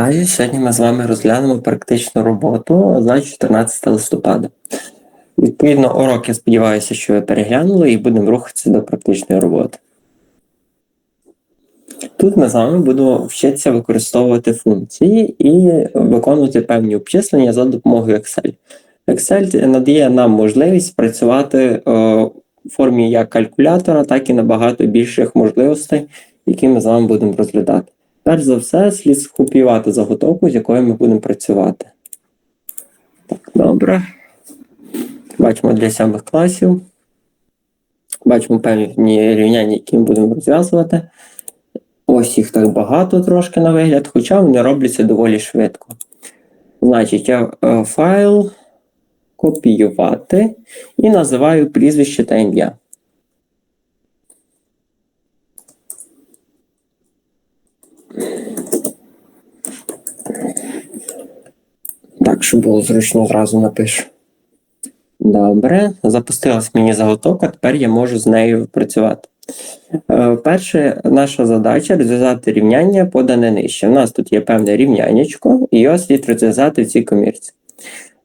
Вітаю! Сьогодні ми з вами розглянемо практичну роботу за 14 листопада. Відповідно, урок, я сподіваюся, що ви переглянули і будемо рухатися до практичної роботи. Тут ми з вами будемо вчитися використовувати функції і виконувати певні обчислення за допомогою Excel. Excel надає нам можливість працювати е, в формі як калькулятора, так і набагато більших можливостей, які ми з вами будемо розглядати. Перш за все, слід скопіювати заготовку, з якою ми будемо працювати. Так, добре. Бачимо для сьомих класів. Бачимо певні рівняння, які ми будемо розв'язувати. Ось їх так багато трошки на вигляд, хоча вони робляться доволі швидко. Значить, я е, файл копіювати і називаю прізвище та ім'я. Так, щоб було зручно, зразу напишу. Добре, запустилась мені заготовка, тепер я можу з нею працювати. Е, перше, наша задача розв'язати рівняння подане нижче. У нас тут є певне рівняннячко, і його слід розв'язати в цій комірці.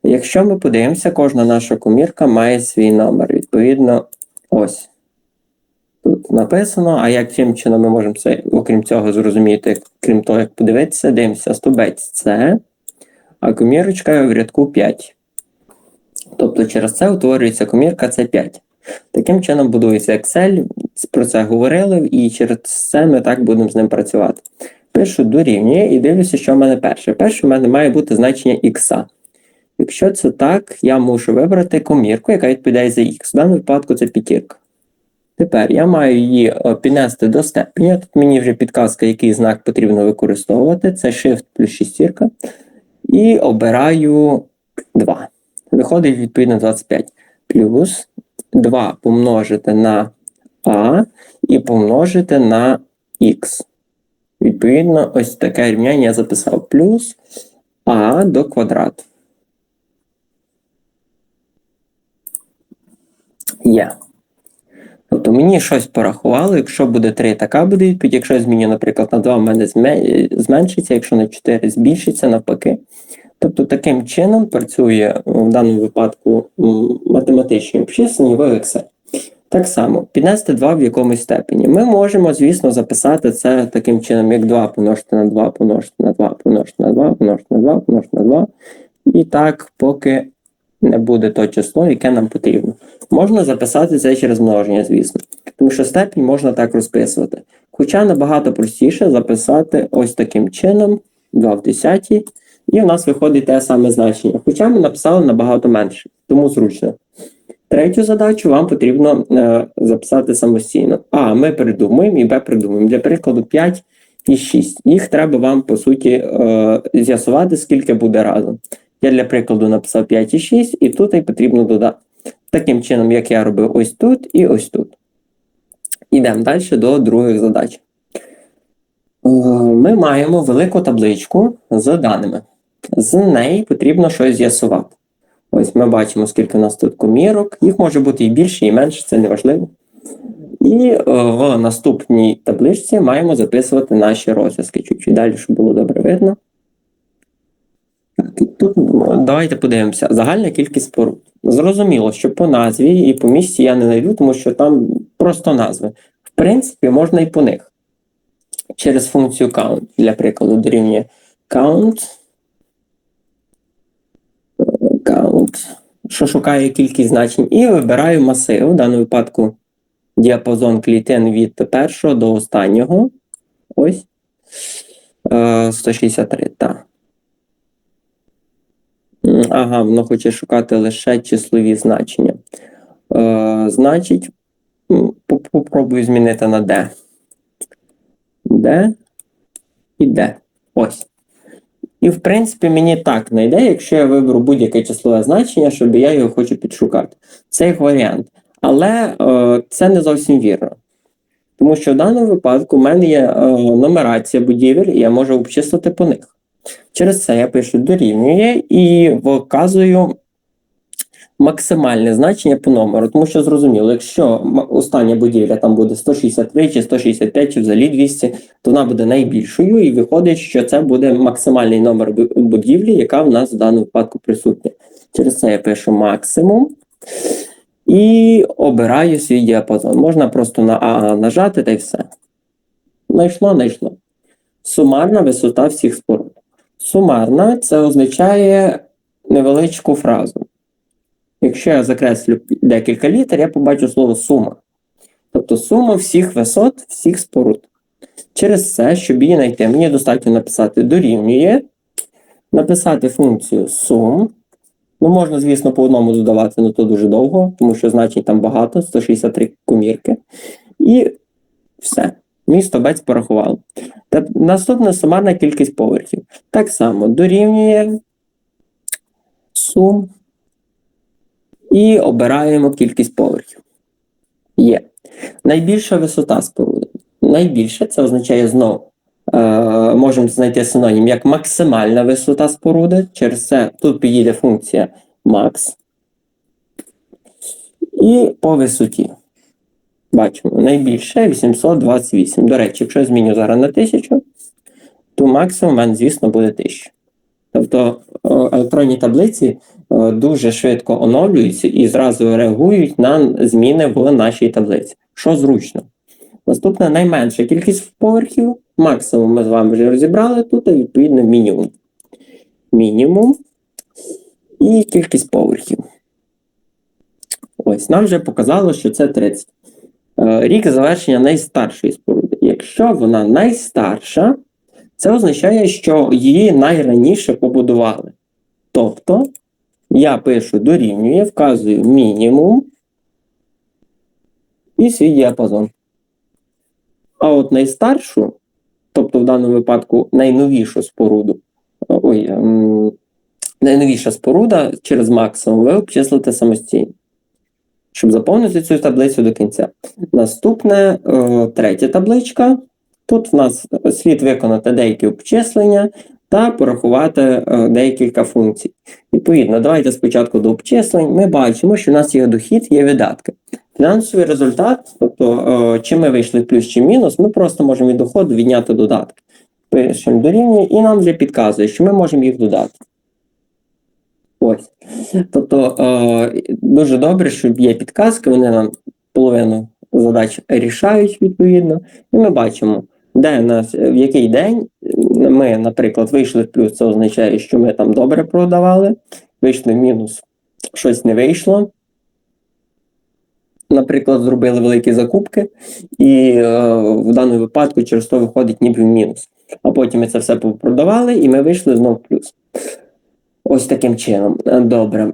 Якщо ми подивимося, кожна наша комірка має свій номер. Відповідно, ось. Тут написано, а яким чином ми можемо це, окрім цього, зрозуміти, крім того, як подивитися, дивимося, стовбець це, а комірочка в рядку 5. Тобто через це утворюється комірка це 5. Таким чином будується Excel, про це говорили, і через це ми так будемо з ним працювати. Пишу дорівнює і дивлюся, що в мене перше. Перше в мене має бути значення х. Якщо це так, я мушу вибрати комірку, яка відповідає за х. В даному випадку це п'ятірка. Тепер я маю її піднести до степеня. Тут мені вже підказка, який знак потрібно використовувати. Це Shift плюс шістірка. І обираю 2. Виходить, відповідно, 25. Плюс 2 помножити на А і помножити на Х. Відповідно, ось таке рівняння я записав. Плюс А до квадрату. Є. Тобто мені щось порахувало, якщо буде 3, така буде відповідь. Якщо я зміню, наприклад, на 2 в мене зменшиться, якщо на 4 збільшиться, навпаки. Тобто таким чином працює в даному випадку математичні обчислення в Excel. Так само, піднести 2 в якомусь степені. Ми можемо, звісно, записати це таким чином, як 2 помножити на 2, помножити на 2, помножити на 2, помножити на 2, помножити на 2. І так, поки не буде то число, яке нам потрібно. Можна записати це через множення, звісно. Тому що степінь можна так розписувати. Хоча набагато простіше записати ось таким чином 2 в 10, і у нас виходить те саме значення. Хоча ми написали набагато менше, тому зручно. Третю задачу вам потрібно е, записати самостійно. А, ми придумуємо і Б придумуємо. Для прикладу, 5 і 6. Їх треба вам, по суті, е, з'ясувати, скільки буде разом. Я для прикладу написав 5 і 6, і тут і потрібно додати. Таким чином, як я робив ось тут і ось тут. Йдемо далі до других задач. Е, ми маємо велику табличку з даними. З неї потрібно щось з'ясувати. Ось ми бачимо, скільки у нас тут комірок. Їх може бути і більше, і менше, це не важливо. І е, в наступній табличці маємо записувати наші розв'язки. Чуть-чуть далі, щоб було добре видно. Тут давайте подивимося. Загальна кількість споруд. Зрозуміло, що по назві і по місці я не знайду, тому що там просто назви. В принципі, можна і по них. Через функцію count, для прикладу, дорівнює count. Count, що шукає кількість значень, і вибираю масив, в даному випадку діапазон клітин від першого до останнього. Ось. 163, так. Ага, воно хоче шукати лише числові значення. Е, Значить, попробую змінити на D. D і D. Ось. І, в принципі, мені так знайде, якщо я виберу будь-яке числове значення, щоб я його хочу підшукати. Це як варіант. Але е, це не зовсім вірно. Тому що в даному випадку в мене є е, нумерація будівель, і я можу обчислити по них. Через це я пишу дорівнює і вказую максимальне значення по номеру. Тому що зрозуміло, якщо остання будівля там буде 163 чи 165 чи взагалі 200, то вона буде найбільшою, і виходить, що це буде максимальний номер будівлі, яка в нас в даному випадку присутня. Через це я пишу максимум і обираю свій діапазон. Можна просто на А нажати та й все. Знайшло, знайшло. Сумарна висота всіх споруд. Сумарна це означає невеличку фразу. Якщо я закреслю декілька літер, я побачу слово сума. Тобто сума всіх висот, всіх споруд. Через це, щоб її знайти, мені достатньо написати дорівнює, написати функцію сум. Ну, можна, звісно, по одному додавати, але то дуже довго, тому що значень там багато, 163 комірки. І все. Мій стовбець порахував. Наступна сумарна кількість поверхів. Так само дорівнює сум і обираємо кількість поверхів. Є. Найбільша висота споруди. Найбільше це означає знову. Е, можемо знайти синонім як максимальна висота споруди. Через це тут підійде функція max. І по висоті. Бачимо, найбільше 828. До речі, якщо я зміню зараз на 1000, то максимум у мене, звісно, буде 1000. Тобто е, електронні таблиці е, дуже швидко оновлюються і зразу реагують на зміни в нашій таблиці, що зручно. Наступна найменша кількість поверхів. Максимум ми з вами вже розібрали тут, і відповідно мінімум. Мінімум і кількість поверхів. Ось, нам вже показало, що це 30. Е, Рік завершення найстаршої споруди. Якщо вона найстарша, це означає, що її найраніше побудували. Тобто, я пишу дорівнює, вказую мінімум і свій діапазон. А от найстаршу, тобто в даному випадку найновішу споруду, ой, ем, найновіша споруда через максимум ви обчислите самостійно, щоб заповнити цю таблицю до кінця. Наступне, е, третя табличка. Тут в нас слід виконати деякі обчислення та порахувати е, декілька функцій. Відповідно, давайте спочатку до обчислень. Ми бачимо, що в нас є дохід, є видатки. Фінансовий результат, тобто е, чи ми вийшли плюс чи мінус, ми просто можемо від доходу відняти додатки. Пишемо дорівнює, і нам вже підказує, що ми можемо їх додати. Ось. Тобто е, дуже добре, що є підказки, вони нам половину задач рішають відповідно. І ми бачимо, де нас, в який день ми, наприклад, вийшли в плюс, це означає, що ми там добре продавали, вийшли в мінус, щось не вийшло. Наприклад, зробили великі закупки, і е, в даному випадку через то виходить ніби в мінус. А потім ми це все продавали, і ми вийшли знов в плюс. Ось таким чином. Е, Добре.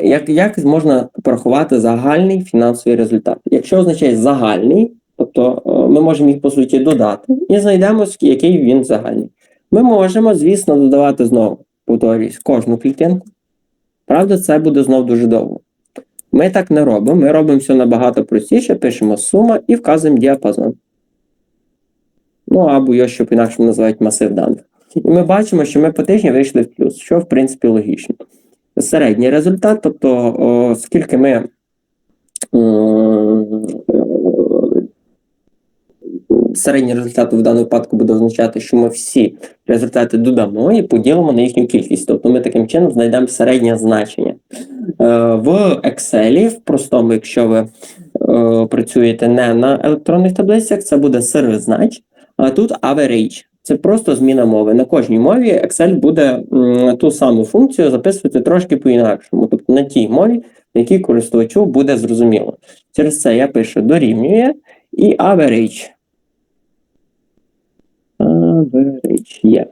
Як, як можна порахувати загальний фінансовий результат? Якщо означає загальний, тобто е, ми можемо їх по суті додати і знайдемо, який він загальний. Ми можемо, звісно, додавати знову, повторюсь, кожну клітинку. Правда, це буде знову дуже довго. Ми так не робимо. Ми робимо все набагато простіше, пишемо сума і вказуємо діапазон. Ну або його, щоб інакше називають масив даних. І ми бачимо, що ми по тижні вийшли в плюс, що в принципі логічно. Середній результат, тобто о, скільки ми середній результат в даному випадку буде означати, що ми всі результати додамо і поділимо на їхню кількість. Тобто ми таким чином знайдемо середнє значення. Е, В Excel, в простому, якщо ви працюєте не на електронних таблицях, це буде сервіс знач, а тут average. Це просто зміна мови. На кожній мові Excel буде ту саму функцію записувати трошки по-інакшому. Тобто на тій мові, на якій користувачу буде зрозуміло. Через це я пишу дорівнює і average. Average є.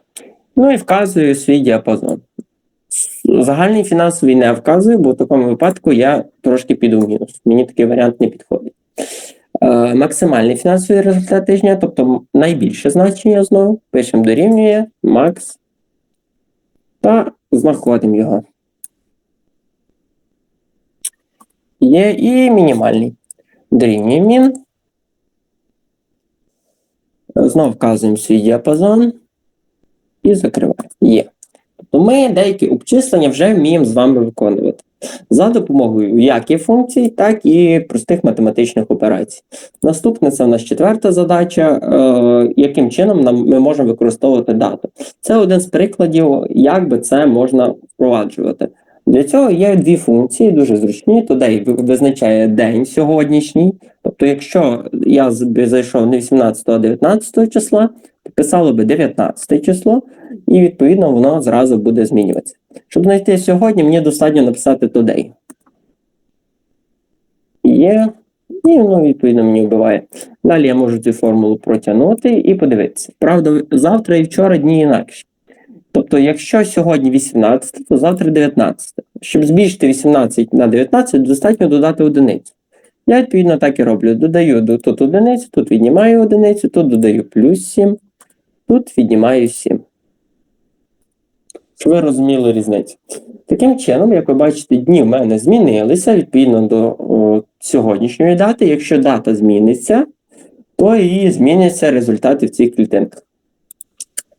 Ну і вказую свій діапазон. Загальний фінансовий не вказую, бо в такому випадку я трошки піду в мінус. Мені такий варіант не підходить. Е, максимальний фінансовий результат тижня, тобто найбільше значення знову. Пишемо дорівнює макс та знаходимо його. Є і мінімальний. Дорівнює мін. Знову вказуємо свій діапазон і закриваємо. Є. Тобто ми деякі обчислення вже вміємо з вами виконувати. За допомогою як і функцій, так і простих математичних операцій. Наступне це в нас четверта задача, е, яким чином нам ми можемо використовувати дату. Це один з прикладів, як би це можна впроваджувати. Для цього є дві функції, дуже зручні. Today визначає день сьогоднішній. Тобто, якщо я зайшов не 18, а 19 числа, то писало би 19 число, і відповідно воно зразу буде змінюватися. Щоб знайти сьогодні, мені достатньо написати today. Є, і воно відповідно мені вбиває. Далі я можу цю формулу протягнути і подивитися. Правда, завтра і вчора дні інакші. Тобто, якщо сьогодні 18, то завтра 19. Щоб збільшити 18 на 19, достатньо додати одиницю. Я відповідно так і роблю. Додаю тут одиницю, тут віднімаю одиницю, тут додаю плюс 7, тут віднімаю 7. Щоб ви розуміли різницю. Таким чином, як ви бачите, дні в мене змінилися відповідно до о, сьогоднішньої дати. Якщо дата зміниться, то і зміняться результати в цих клітинках.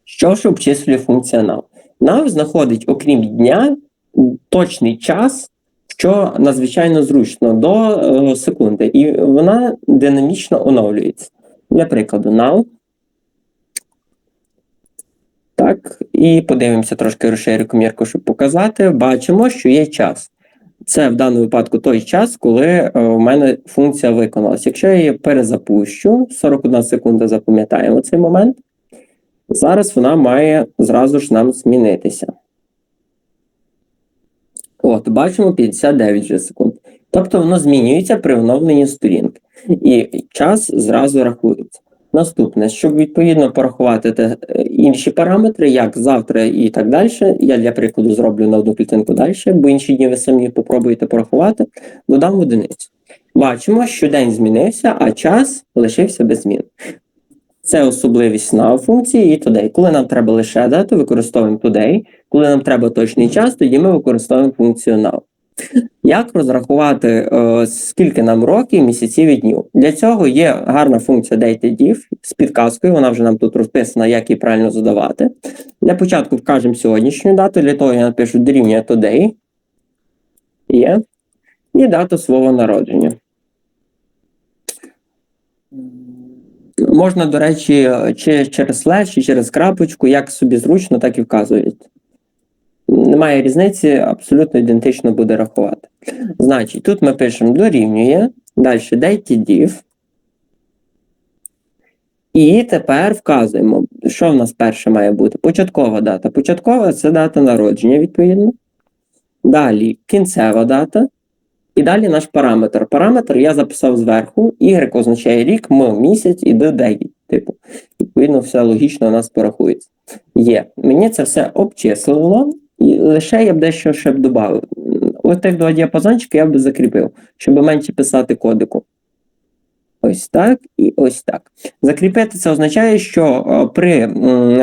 Що ж обчислює nav? Nav знаходить, окрім дня, точний час, що надзвичайно зручно до е, секунди, і вона динамічно оновлюється. Для прикладу, now. Так, і подивимося трошки розширю комірку, щоб показати. Бачимо, що є час. Це в даному випадку той час, коли е, у мене функція виконалась. Якщо я її перезапущу, 41 секунда запам'ятаємо цей момент. Зараз вона має зразу ж нам змінитися. От, бачимо 59 вже секунд. Тобто воно змінюється при оновленні сторінки. І час зразу рахується. Наступне, щоб відповідно порахувати е, інші параметри, як завтра і так далі. Я для прикладу зроблю на одну клітинку далі, бо інші дні ви самі попробуєте порахувати, додам одиницю. Бачимо, що день змінився, а час лишився без змін. Це особливість nav функції і today. Коли нам треба лише дату, використовуємо today. Коли нам треба точний час, тоді ми використовуємо функцію now. Як розрахувати, е, скільки нам років, місяців і днів? Для цього є гарна функція dated.div з підказкою, вона вже нам тут розписана, як її правильно задавати. Для початку вкажемо сьогоднішню дату, для того я напишу дорівнює today. Є. І дату свого народження. Можна, до речі, чи через слеш, чи через крапочку, як собі зручно, так і вказують. Немає різниці, абсолютно ідентично буде рахувати. Значить, тут ми пишемо дорівнює, далі dated.div. І тепер вказуємо, що в нас перше має бути. Початкова дата. Початкова це дата народження, відповідно. Далі кінцева дата. І далі наш параметр. Параметр я записав зверху. Y означає рік, М місяць і D. Типу, відповідно, все логічно у нас порахується. Є. Мені це все обчислило, і лише я б дещо ще б додав. Ось тих два діапазончики я б закріпив, щоб менше писати кодику. Ось так і ось так. Закріпити це означає, що е, при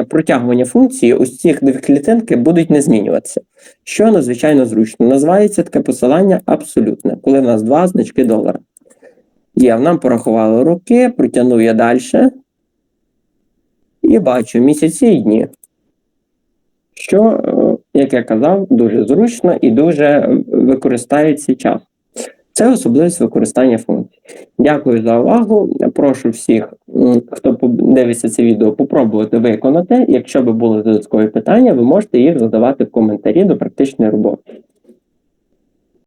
протягуванні функції ось ці дві клітинки будуть не змінюватися, що надзвичайно зручно. Називається таке посилання абсолютне, коли в нас два значки долара. Є, нам порахували роки, протягнув я далі. І бачу місяці і дні. Що, е, як я казав, дуже зручно і дуже е, використається час. Це особливість використання функцій. Дякую за увагу. Прошу всіх, хто дивиться це відео, попробувати виконати. Якщо би були додаткові питання, ви можете їх задавати в коментарі до практичної роботи.